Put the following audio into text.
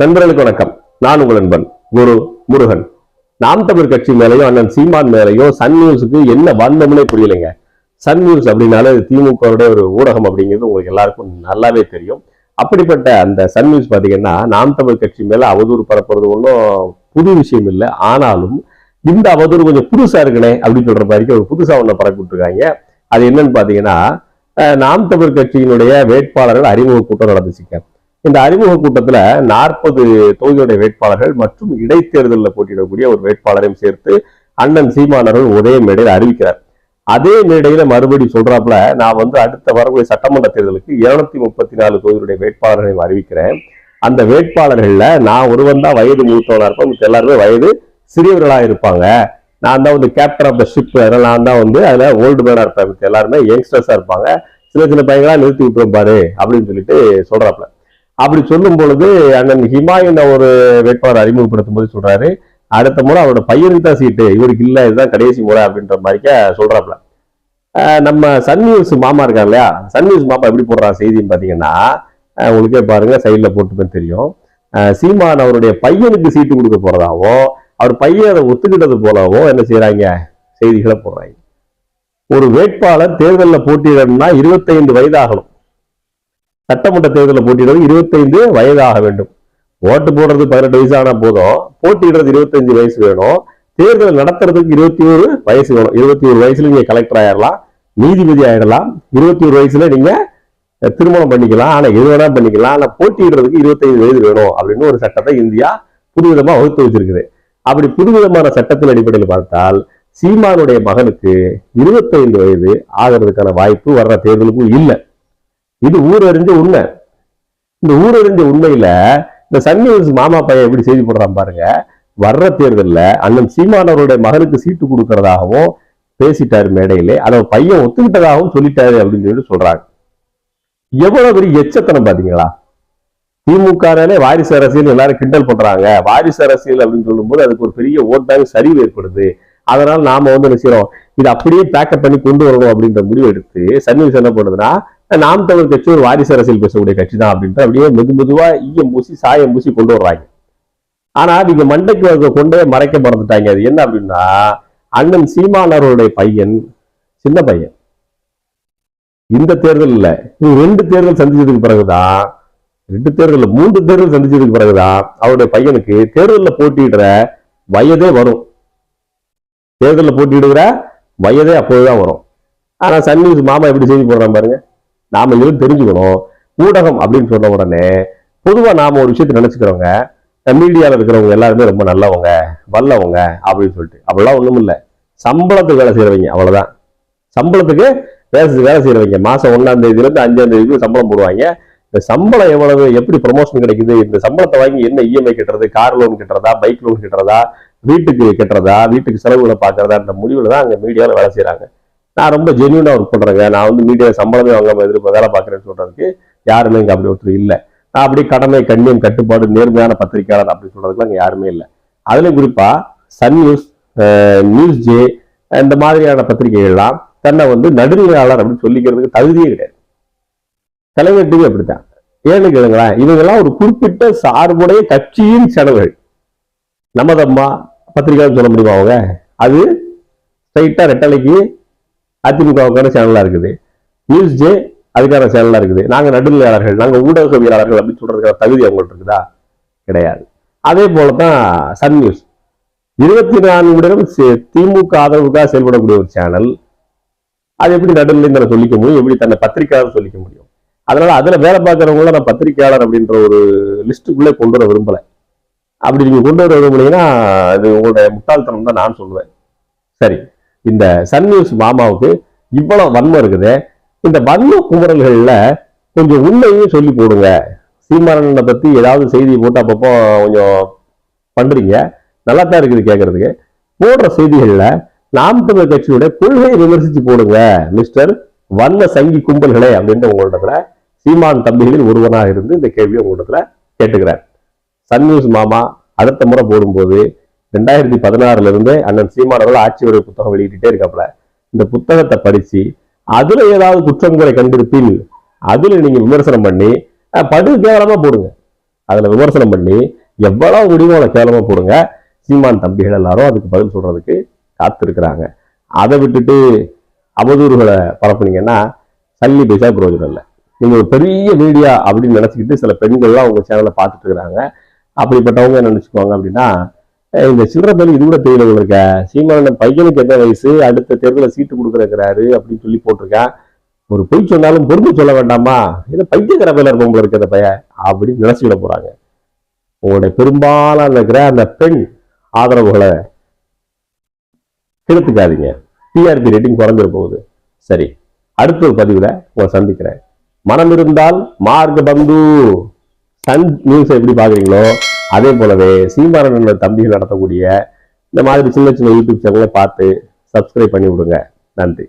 நண்பர்களுக்கு வணக்கம். நான் உங்கள் நண்பன் குரு முருகன். நாம் தமிழ் கட்சி மேலேயும் அண்ணன் சீமான் மேலேயும் சன் நியூஸுக்கு என்ன வந்தமுனே புரியலைங்க. சன் நியூஸ் அப்படின்னாலே திமுக திமுகவுடைய ஒரு ஊடகம் அப்படிங்கிறது உங்களுக்கு எல்லாருக்கும் நல்லாவே தெரியும். அப்படிப்பட்ட அந்த சன் நியூஸ் பாத்தீங்கன்னா நாம் தமிழ் கட்சி மேல அவதூறு பரப்புறது ஒன்றும் புது விஷயம் இல்லை. ஆனாலும் இந்த அவதூறு கொஞ்சம் புதுசா இருக்குனே அப்படின்னு சொல்ற மாதிரி ஒரு புதுசா ஒன்று பரப்பி விட்டுருக்காங்க. அது என்னன்னு பாத்தீங்கன்னா நாம் தமிழ் கட்சியினுடைய வேட்பாளர்கள் அறிமுக கூட்டம் நடந்துச்சுங்க. இந்த அறிமுக கூட்டத்தில் நாற்பது தொகுதியுடைய வேட்பாளர்கள் மற்றும் இடைத்தேர்தலில் போட்டியிடக்கூடிய ஒரு வேட்பாளரையும் சேர்த்து அண்ணன் சீமானவர்கள் ஒரே மேடையில் அறிவிக்கிறார். அதே மேடையில மறுபடி சொல்றாப்புல நான் வந்து அடுத்த வரக்கூடிய சட்டமன்ற தேர்தலுக்கு இருநூத்தி முப்பத்தி நாலு தொகுதியுடைய வேட்பாளர்களையும் அறிவிக்கிறேன். அந்த வேட்பாளர்கள்ல நான் ஒருவன் தான் வயது மூத்தவனா இருப்பேன். மித்த எல்லாருமே வயது சிறியவர்களா இருப்பாங்க. நான் தான் வந்து கேப்டன் ஆஃப் த ஷிப் அதனால நான் தான் வந்து அதுல ஓல்டு மேனா இருப்பேன். மித்த எல்லாருமே யங்ஸ்டர்ஸா இருப்பாங்க. சின்ன சின்ன பையங்களா நிறுத்தி விட்டுருப்பாரு அப்படின்னு சொல்லிட்டு சொல்றாப்புல. அப்படி சொல்லும் பொழுது அண்ணன் ஹிமாயுன் ஒரு வேட்பாளர் அறிமுகப்படுத்தும் போது சொல்றாரு அடுத்த முறை அவரோட பையனுக்கு தான் சீட்டு இவருக்கு இல்லை இதுதான் கடைசி முறை அப்படின்ற மாதிரிக்க சொல்றாப்புல. நம்ம சன் நியூஸ் மாமா இருக்காங்க இல்லையா? சன் நியூஸ் மாமா எப்படி போடுறான் செய்தின்னு பார்த்தீங்கன்னா உங்களுக்கே பாருங்க சைடில் போட்டுமே தெரியும். சீமான் அவருடைய பையனுக்கு சீட்டு கொடுக்க போறதாகவும் அவர் பையன் அதை ஒத்துக்கிட்டது போலவும் என்ன செய்யறாங்க செய்திகளை போடுறாங்க. ஒரு வேட்பாளர் தேர்தலில் போட்டியிடணும்னா இருபத்தைந்து வயது ஆகணும். சட்டமன்ற தேர்தலில் போட்டியிடுறது இருபத்தைந்து வயதாக வேண்டும். ஓட்டு போடுறது பதினெட்டு வயசு ஆனா போதும். போட்டியிடுறது இருபத்தஞ்சு வயசு வேணும். தேர்தல் நடத்துறதுக்கு இருபத்தி ஒரு வயசு வேணும். இருபத்தி ஒரு வயசுல நீங்க கலெக்டர் ஆயிடலாம். நீதிபதி ஆயிடலாம். இருபத்தி ஒரு வயசுல நீங்க திருமணம் பண்ணிக்கலாம். ஆனா எது வேணா பண்ணிக்கலாம். ஆனா போட்டியிடுறதுக்கு இருபத்தைந்து வயது வேணும் அப்படின்னு ஒரு சட்டத்தை இந்தியா புதுவிதமா வகுத்து வச்சிருக்குது. அப்படி புதுவிதமான சட்டத்தின் அடிப்படையில் பார்த்தால் சீமானுடைய மகனுக்கு இருபத்தைந்து வயது ஆகிறதுக்கான வாய்ப்பு வர்ற தேர்தலுக்கும் இல்லை. இது ஊரறிஞ்ச உண்மை. இந்த ஊர் அறிஞ்ச உண்மையில இந்த சன் நியூஸ் மாமா பையன் எப்படி செய்தி போடுறான் பாருங்க. வர்ற தேர்தலில் அண்ணன் சீமானவருடைய மகனுக்கு சீட்டு கொடுக்கறதாகவும் பேசிட்டாரு மேடையிலே. அதை பையன் ஒத்துக்கிட்டதாகவும் சொல்லிட்டாரு அப்படின்னு சொல்லி சொல்றாங்க. எவ்வளவு பெரிய எச்சத்தனம் பாத்தீங்களா? திமுகனாலே வாரிசு அரசியல் எல்லாரும் கிண்டல் பண்றாங்க. வாரிசு அரசியல் அப்படின்னு சொல்லும்போது அதுக்கு ஒரு பெரிய ஓட் பேங்க் சரிவு ஏற்படுது. அதனால நாம வந்து என்ன செய்யறோம்? இது அப்படியே பேக்கப் பண்ணி கொண்டு வரணும் அப்படின்ற முடிவு எடுத்து சன்னியூஸ் என்ன பண்ணுதுன்னா நாம் தமிழ் கட்சி ஒரு வாரிசு அரசியல் பேசக்கூடிய கட்சி தான் அப்படின்ட்டு அப்படியே மெது மெதுவாக ஈயம் பூசி சாயம் பூசி கொண்டு வர்றாங்க ஆனா நீங்க மண்டைக்கு கொண்டே மறைக்க மறந்துட்டாங்க. அது என்ன அப்படின்னா அண்ணன் சீமானவருடைய பையன் சின்ன பையன். இந்த தேர்தல் இல்ல. இது ரெண்டு தேர்தல் சந்திச்சதுக்கு பிறகுதான் ரெண்டு தேர்தல் மூன்று தேர்தல் சந்திச்சதுக்கு பிறகுதான் அவருடைய பையனுக்கு தேர்தலில் போட்டியிடுற வயதே வரும். தேர்தலில் போட்டியிடுகிற வயதே அப்போதுதான் வரும். ஆனா சன் நியூஸ் மாமா எப்படி செய்தி போடுறான் பாருங்க. நாம இதுவும் தெரிஞ்சுக்கணும். ஊடகம் அப்படின்னு சொன்ன உடனே பொதுவா நாம ஒரு விஷயத்தை நினைச்சுக்கிறவங்க மீடியால இருக்கிறவங்க எல்லாருமே ரொம்ப நல்லவங்க வல்லவங்க அப்படின்னு சொல்லிட்டு. அப்படிலாம் ஒண்ணும் இல்ல. சம்பளத்துக்கு வேலை செய்கிறவங்க அவ்வளவுதான். சம்பளத்துக்கு வேலை வேலை செய்யறவங்க மாசம் ஒன்றாம் தேதியிலேருந்து அஞ்சாம் தேதிக்கு சம்பளம் போடுவாங்க. இந்த சம்பளம் எவ்வளவு எப்படி ப்ரொமோஷன் கிடைக்குது இந்த சம்பளத்தை வாங்கி என்ன இஎம்ஐ கட்டுறது கார் லோன் கட்டுறதா பைக் லோன் கட்டுறதா வீட்டுக்கு கட்டுறதா வீட்டுக்கு செலவுகளை பாக்குறதா இந்த முடிவில் தான் அங்க மீடியாவில் வேலை செய்யறாங்க நான் ரொம்ப ஜென்யூனாக ஒர்க் பண்ணுறேங்க நான் வந்து மீடியா சம்பளமே வாங்காம எதிர்ப்பு வேலை பார்க்கறேன்னு சொல்றதுக்கு யாருமே இங்கே அப்படி ஒருத்தர் இல்லை. நான் அப்படி கடமை கண்ணியம் கட்டுப்பாடு நேர்மையான பத்திரிகையாளர் அப்படின்னு சொல்றதுக்குலாம் இங்கே யாருமே இல்லை. அதில் குறிப்பா சன் நியூஸ் நியூஸ் ஜே இந்த மாதிரியான பத்திரிகைகள்லாம் தன்னை வந்து நடுநிலையாளர் அப்படின்னு சொல்லிக்கிறதுக்கு தகுதியே கிடையாது. கலைஞர் டிவி அப்படித்தான். ஏன்னு கேளுங்களேன் இவங்கெல்லாம் ஒரு குறிப்பிட்ட சார்புடைய கட்சியின் செலவுகள். நமதம்மா பத்திரிகைன்னு சொல்ல முடியுமா அவங்க? அது ஸ்ட்ரைட்டா ரெட்டலைக்கு அதிமுகவுக்கான சேனலாக இருக்குது. நியூஸ் ஜே அதுக்கான சேனலா இருக்குது. நாங்க நடுநிலையாளர்கள் நாங்க ஊடகவியலாளர்கள் அப்படின்னு சொல்றதுக்கான தகுதி அவங்கள்ட்ட இருக்குதா? கிடையாது. அதே போலதான் சன் நியூஸ். இருபத்தி நான்கு நிமிடம் திமுக ஆதரவுக்காக செயல்படக்கூடிய ஒரு சேனல். அது எப்படி நடுநிலை தன்னை சொல்லிக்க முடியும்? எப்படி தன்னை பத்திரிகையாளர் சொல்லிக்க முடியும்? அதனால அதுல வேலை பார்க்கறவங்கள நான் பத்திரிகையாளர் அப்படின்ற ஒரு லிஸ்ட்டுக்குள்ளே கொண்டு வர விரும்பலை. அப்படி நீங்க கொண்டு வர விரும்புனீங்கன்னா அது உங்களுடைய முட்டாள்தனம் தான் நான் சொல்லுவேன் சரி. இந்த சன் நியூஸ் மாமாவுக்கு இவ்வளவு வன்மம் இருக்குது. இந்த வன்ம குமரல்களில் கொஞ்சம் உண்மையும் சொல்லி போடுங்க. சீமானனை பத்தி ஏதாவது செய்தி போட்டு அப்பப்போ கொஞ்சம் பண்றீங்க. நல்லா தான் இருக்குது கேட்கறதுக்கு போடுற செய்திகளில் நாம் தமிழ் கட்சியுடைய கொள்கையை விமர்சித்து போடுங்க மிஸ்டர் வன்ம சங்கி கும்பல்களே அப்படின்ற உங்களிடத்துல சீமான் தம்பிகளில் ஒருவனாக இருந்து இந்த கேள்வியை உங்களிடத்துல கேட்டுக்கிறார். சன் நியூஸ் மாமா அடுத்த முறை போடும்போது ரெண்டாயிரத்தி பதினாறுல இருந்து அண்ணன் சீமான் அவர்கள் ஆட்சி உரை புத்தகம் வெளியிட்டுட்டே இருக்காப்புல. இந்த புத்தகத்தை படிச்சு அதுல ஏதாவது குற்றங்களை கண்டிருப்பின் அதுல நீங்க விமர்சனம் பண்ணி படு கேவலமா போடுங்க. அதுல விமர்சனம் பண்ணி எவ்வளவு முடியுமோ அதை கேவலமா போடுங்க. சீமான் தம்பிகள் எல்லாரும் அதுக்கு பதில் சொல்றதுக்கு காத்திருக்கிறாங்க. அதை விட்டுட்டு அவதூறுகளை பரப்புனீங்கன்னா சல்லி பைசா பிரயோஜனம் இல்லை. நீங்க ஒரு பெரிய மீடியா அப்படின்னு நினைச்சுக்கிட்டு சில பெண்கள்லாம் உங்க சேனலை பார்த்துட்டு இருக்கிறாங்க. அப்படிப்பட்டவங்க என்ன நினைச்சுக்குவாங்க அப்படின்னா இந்த சில்லற பேர் இது கூட தெரியல இருக்க. சீமானன் பையனுக்கு எந்த வயசு? அடுத்த தேர்தலில் சீட்டு கொடுக்குறாரு அப்படின்னு சொல்லி போட்டிருக்கேன் ஒரு பொய் சொன்னாலும் பொறுத்து சொல்ல வேண்டாமா? இது பையில இருக்க இருப்பவங்க இருக்கிற பையன் அப்படின்னு நினைச்சுக்கிட போறாங்க. உங்களுடைய பெரும்பாலான இருக்கிற அந்த பெண் ஆதரவுகளை கெடுத்துக்காதீங்க. டிஆர்பி ரேட்டிங் குறைஞ்சிட போகுது. சரி அடுத்த ஒரு பதிவுல உங்களை சந்திக்கிறேன். மனம் இருந்தால் மார்க் பந்து. சன் நியூஸ் எப்படி பாக்குறீங்களோ அதே போலவே சீமாரன் தம்பிகள் நடத்தக்கூடிய இந்த மாதிரி சின்ன சின்ன யூடியூப் சேனலை பார்த்து சப்ஸ்கிரைப் பண்ணி விடுங்க. நன்றி.